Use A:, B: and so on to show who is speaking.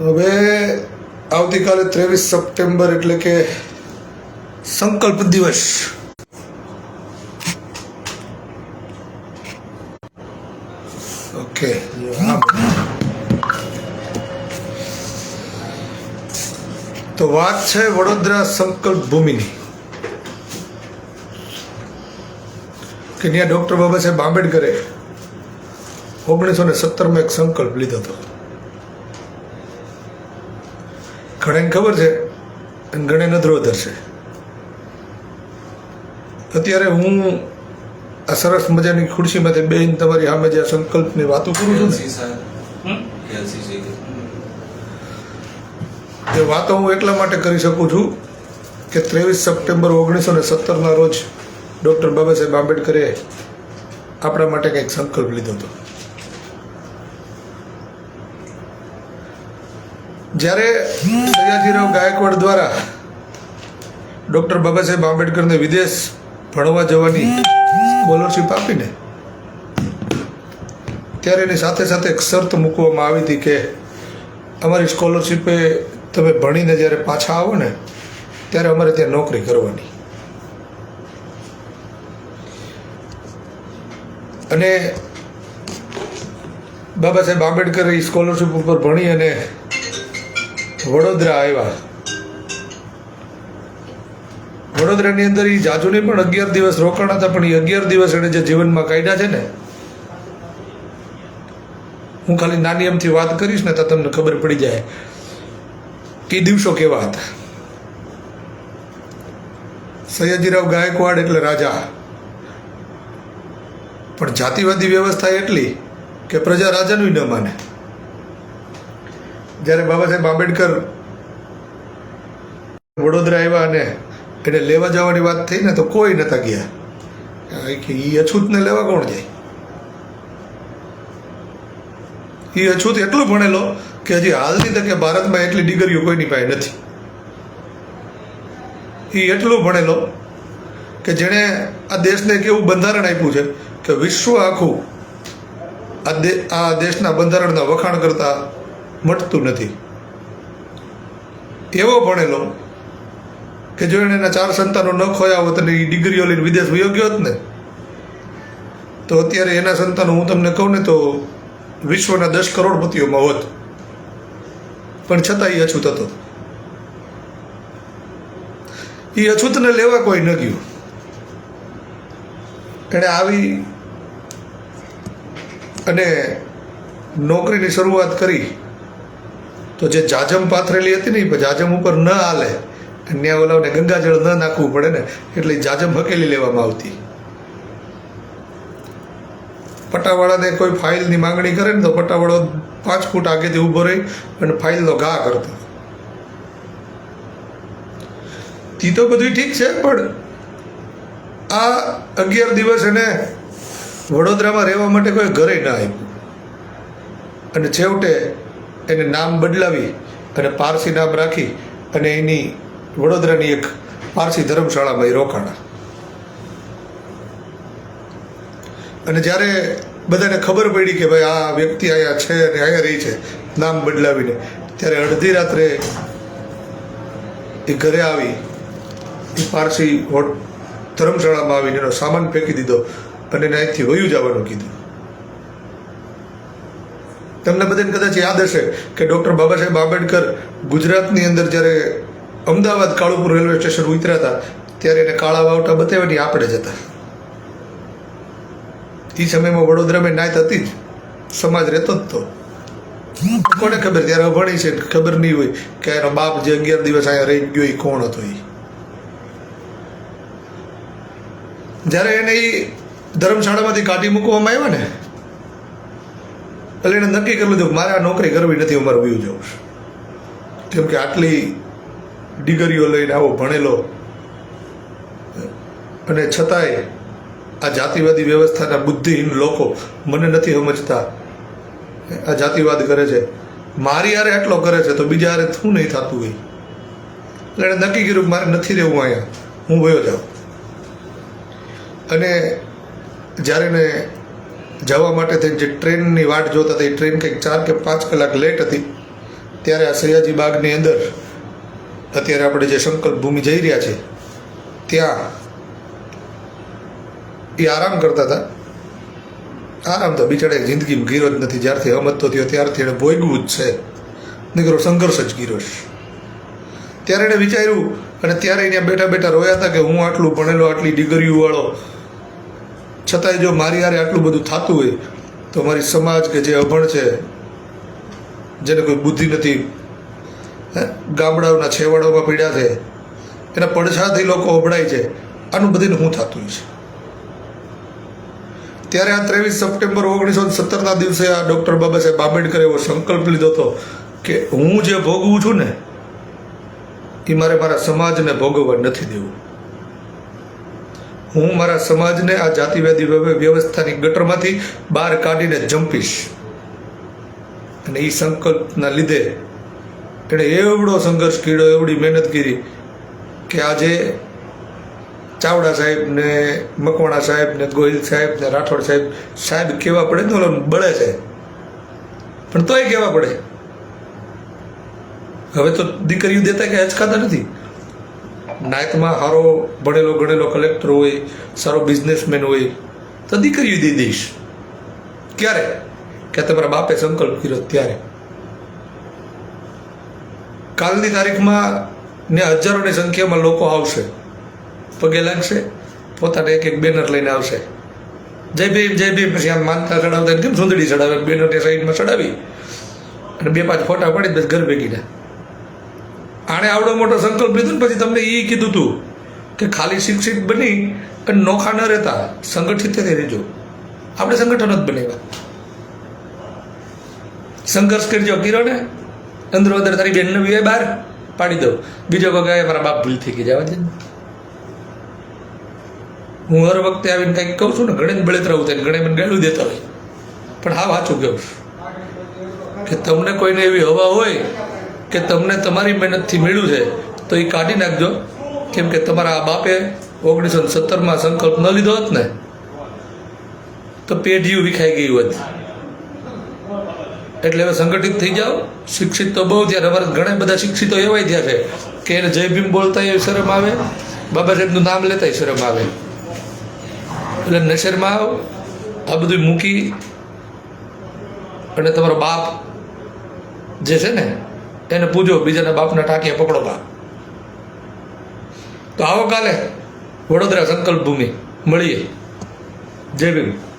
A: હવે આવતીકાલે ત્રેવીસ સપ્ટેમ્બર એટલે કે સંકલ્પ દિવસ. ઓકે. તો વાત છે વડોદરા સંકલ્પ ભૂમિની. કે ત્યાં ડૉક્ટર બાબા સાહેબ આંબેડકરે ઓગણીસો ને સત્તરમાં એક સંકલ્પ લીધો હતો. ઘણાને ખબર છે અને ઘણે નધરોધર છે. અત્યારે હું આ સરસ મજાની ખુરશીમાંથી બેન તમારી સામે જે આ સંકલ્પની વાતો કરું છે એ વાતો હું એટલા માટે કરી શકું છું કે ત્રેવીસ સપ્ટેમ્બર ઓગણીસો ને સત્તરના રોજ ડૉક્ટર બાબા સાહેબ આંબેડકરે આપણા માટે કંઈક સંકલ્પ લીધો હતો. જ્યારે સયાજીરાવ ગાયકવાડ દ્વારા ડૉક્ટર બાબા સાહેબ આંબેડકરને વિદેશ ભણવા જવાની સ્કોલરશિપ આપીને ત્યારે એની સાથે સાથે એક શરત મૂકવામાં આવી હતી કે અમારી સ્કોલરશિપે તમે ભણીને જ્યારે પાછા આવો ને, ત્યારે અમારે ત્યાં નોકરી કરવાની. અને બાબા સાહેબ આંબેડકર એ સ્કોલરશિપ ઉપર ભણી અને વડોદરા આવ્યા. વડોદરાની અંદર એ જાજુને પણ અગિયાર દિવસ રોકાણા હતા, પણ એ અગિયાર દિવસ એણે જે જીવનમાં કાઢ્યા છે ને, હું ખાલી નાની એમથી વાત કરીશ ને તો તમને ખબર પડી જાય કે દિવસો કેવા હતા. સયાજીરાવ ગાયકવાડ એટલે રાજા. પણ જાતિવાદી વ્યવસ્થા એટલી કે પ્રજા રાજાનું ન માને. જ્યારે બાબા સાહેબ આંબેડકર વડોદરા આવ્યા અને એને લેવા જવાની વાત થઈ ને તો કોઈ નતા ગયા. કે એ અછૂતને લેવા કોણ જાય? એ અછૂત એટલો ભણેલો કે હજી હાલની તકે ભારતમાં એટલી ડિગ્રીઓ કોઈની પાસે નથી. એ એટલો ભણેલો કે જેણે આ દેશને એક એવું બંધારણ આપ્યું છે કે વિશ્વ આખું આ દેશના બંધારણના વખાણ કરતા મટતું નથી. એવો ભણેલો કે જો એને એના ચાર સંતાનો ન ખોયા હોત અને એ ડિગ્રીઓ લઈને વિદેશ વયો ગયો હોત ને, તો અત્યારે એના સંતાનો હું તમને કહું ને તો વિશ્વના દસ કરોડપતિઓમાં હોત. પણ છતાં એ અછૂત હતો. એ અછૂતને લેવા કોઈ ન ગયું. એણે આવી અને નોકરીની શરૂઆત કરી તો જે જાજમ પાથરેલી હતી ને એ જાજમ ઉપર ન હાલે ત્યાં ઓલાઓને ગંગાજળ ન નાખવું પડે ને, એટલે જાજમ હકેલી લેવામાં આવતી. પટાવાળાને કોઈ ફાઇલની માંગણી કરે ને તો પટાવાળો પાંચ ફૂટ આગેથી ઊભો રહી અને ફાઇલનો ઘા કરતો. તી તો બધું ઠીક છે, પણ આ અગિયાર દિવસ એને વડોદરામાં રહેવા માટે કોઈ ઘરે ના આવ્યું અને છેવટે એને નામ બદલાવી અને પારસી નામ રાખી અને એની વડોદરાની એક પારસી ધર્મશાળામાં એ રોકાણા. અને જ્યારે બધાને ખબર પડી કે ભાઈ આ વ્યક્તિ અહીંયા છે અને અહીંયા રહી છે, નામ બદલાવીને, ત્યારે અડધી રાત્રે એ ઘરે આવી, એ પારસી ધર્મશાળામાં આવીને એનો સામાન ફેંકી દીધો અને એને અહીંથી વયું જવાનું કીધું. તમને બધાને કદાચ યાદ હશે કે ડૉક્ટર બાબા સાહેબ આંબેડકર ગુજરાતની અંદર જ્યારે અમદાવાદ કાળુપુર રેલવે સ્ટેશન ઉતર્યા હતા, ત્યારે એને કાળા વાવટા બતાવીને આપણે જતા એ સમયમાં વડોદરામાં નાયત હતી જ. સમાજ રહેતો જ તો. કોને ખબર? ત્યારે અભણી છે, ખબર નહીં હોય કે એનો બાપ જે અગિયાર દિવસ અહીંયા રહી ગયો એ કોણ હતો એ જ્યારે એને એ ધર્મશાળામાંથી કાઢી મૂકવામાં આવ્યા ને એટલે એને નક્કી કરી લીધું મારે આ નોકરી કરવી નથી, હું મારું વયું જવું કેમ કે આટલી ડિગ્રીઓ લઈને આવો ભણેલો. અને છતાંય આ જાતિવાદી વ્યવસ્થાના બુદ્ધિહીન લોકો મને નથી સમજતા. આ જાતિવાદ કરે છે. મારી યારે આટલો કરે છે તો બીજા હારે શું નહીં થતું હોય? એટલે એણે નક્કી કર્યું મારે નથી રહેવું અહીંયા. હું વયો જાઉં. અને જ્યારે એને જવા માટે થઈ જે ટ્રેનની વાટ જોતા હતા, એ ટ્રેન કંઈક ચાર કે પાંચ કલાક લેટ હતી. ત્યારે આ સયાજી બાગની અંદર અત્યારે આપણે જે સંકલ્પ ભૂમિ જઈ રહ્યા છે ત્યાં એ આરામ કરતા હતા. આરામ તો બિચારા જિંદગીમાં ગીરો જ નથી, જ્યારથી અમત થયો, ત્યારથી એણે ભોગવું જ છે. નીકળો સંઘર્ષ જ ગીરો ત્યારે એણે વિચાર્યું, અને ત્યારે અહીંયા બેઠા બેઠા રોયા હતા કે હું આટલું ભણેલો, આટલી ડિગ્રીવાળો વાળો છતાંય જો મારી હારે આટલું બધું થતું હોય, તો મારી સમાજ કે જે અભણ છે, જેને કોઈ બુદ્ધિ નથી ગામડાઓના છેવાડાઓમાં પીડા છે, એના પડછાથી લોકો અભડાય છે, આનું બધીને હું થતું હોય છે. ત્યારે આ ત્રેવીસ સપ્ટેમ્બર ઓગણીસો સત્તરના દિવસે આ ડૉક્ટર બાબા સાહેબ આંબેડકરે એવો સંકલ્પ લીધો હતો કે હું જે ભોગવું છું ને, એ મારે મારા સમાજને ભોગવવા નથી દેવું. હું મારા સમાજને આ જાતિવાદી વ્યવ- વ્યવસ્થાની ગટરમાંથી બહાર કાઢીને જંપીશ. અને એ સંકલ્પના લીધે એણે એવડો સંઘર્ષ કર્યો, એવડી મહેનત કરી કે આજે ચાવડા સાહેબ ને મકવાણા સાહેબ ને ગોહિલ સાહેબ ને રાઠોડ સાહેબ સાહેબ કહેવા પડે તો બળે છે. પણ તોય કહેવા પડે? હવે તો દીકરીઓ દેતા કે અચકાતા નથી. નાયતમાં સારો ભણેલો ગણેલો કલેક્ટર હોય, સારો બિઝનેસમેન હોય, તો દીકરીઓ દઈ દઈશ. ક્યારે? કે તમારા બાપે સંકલ્પ કર્યો ત્યારે. કાલની તારીખમાં ને હજારોની સંખ્યામાં લોકો આવશે. પગે લાગશે, પોતાને એક એક બેનર લઈને આવશે. જય ભીમ જય ભીમ, પછી આમ માનતા ચડાવતા કેમ સુંદડી ચડાવે? બેનરને સાઈડમાં ચડાવી. અને બે પાંચ ફોટા પાડી બસ ઘર ભેગીને આણે આવડો મોટો સંકલ્પ લીધો ને પછી તમને એ કીધું હતું કે ખાલી શિક્ષિત બની અને નોખા ન રહેતા, સંગઠિત થઈ રહેજો. આપણે સંગઠન જ બનાવ્યા. સંઘર્ષ કરજો કિરણે. અંદર અંદર તારી બેન નવી બહાર, પાડી દઉં. બીજો વગાય મારા બાપ ભૂલ થઈ ગઈ, જવા દે હું હર વખતે આવીને કંઈક કહું છું ને, ગણે રહું થાય ગણે મને ગાળું દેતા હોય. પણ હા વાંચું કહું કે તમને કોઈને એવી હવા હોય કે તમને તમારી મહેનતથી મળ્યું છે, તો એ કાઢી નાખજો. કેમ કે તમારા આ બાપે ઓગણીસો સત્તરમાં સંકલ્પ ન લીધો હોત ને, તો પેઢીઓ વિખાઈ ગઈ હોત. એટલે હવે સંગઠિત થઈ જાઓ. શિક્ષિત તો બહુ થયા અમારે ઘણા બધા શિક્ષિતો એવાય થયા છે કે એને જય ભીમ બોલતા એ શરમ આવે, બાબા સાહેબનું નામ લેતા શરમ આવે. એટલે નશેરમાં આવ, આ બધું મૂકી, અને તમારો બાપ જે છે ને એને પૂજો, બીજાના બાપના ટાંકીએ પકડો બા. તો આવો કાલે વડોદરા સંકલ્પ ભૂમિ. મળીએ. જય ભીમ.